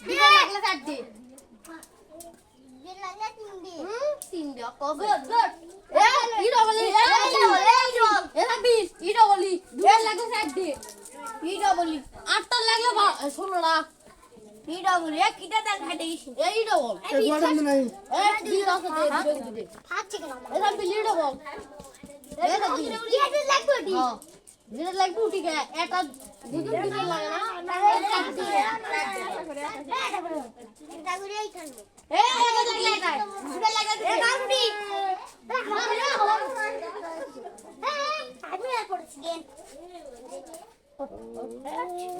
বিনা লাগলে চারটে তিনটে কবে এ ইডো বলি এ এটা বিশ ইডো বলি দুটো লাগলে চারটে ইডো বলি আটটা লাগলে বা- ষোলোটা ইডো বলি এক কিটা দাগ হাটে গেছি এ ইডো বল এ বিশ আছে দে দে দে এটা এটা বিশ হ্যাঁ যেটা লাগবে উঠি গে এটা দুটো দিকে লাগে না চারটে এ এটা লাগলে এটা দুটো লাগলে এ কাউন্টি নাহলে এখন লাগাও টাকাটা আগে নিয়ে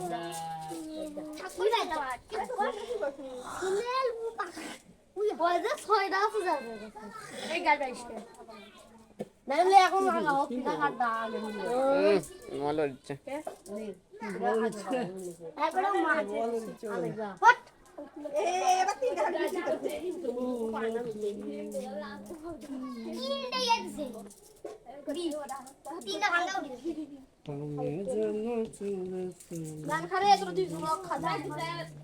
ভালো ইচ্ছা একবারে মাছ হট গান খারে এত দুই লোক খাজা নমিনে না আমি আমার দেমনি তোমার সাথে আমরা তো ধরেন না বুঝছাবি তখন তুই করে দেন খাব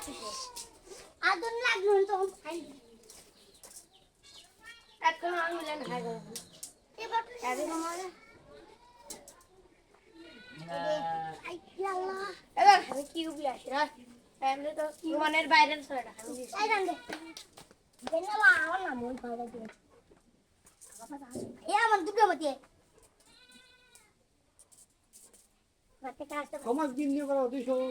খাইবা না এটা দেন খাইবো দেন না এ ওরা উঠি রে ঘুরে আসতো দে ট্যাক্সি উঠি লা দে জুগু দিলে জুগু দিলে এখন আনুন সিয়াটা সিয়া দেখ করে দেখ আদন লাগল তো খাই এখন আমি লেন খাইবো এবার আমার দুটো মাতে কাজটা সমাজ দিন নিয়ে করা দুইশো এ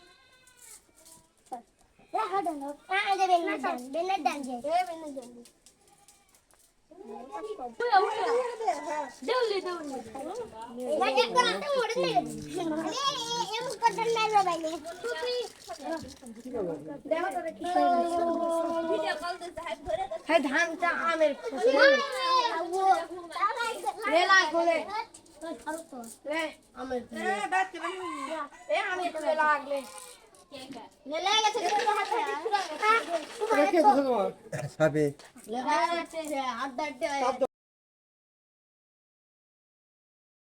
ধানটা আমের রে লাগলে রে আমের এ আমের লাগলে লে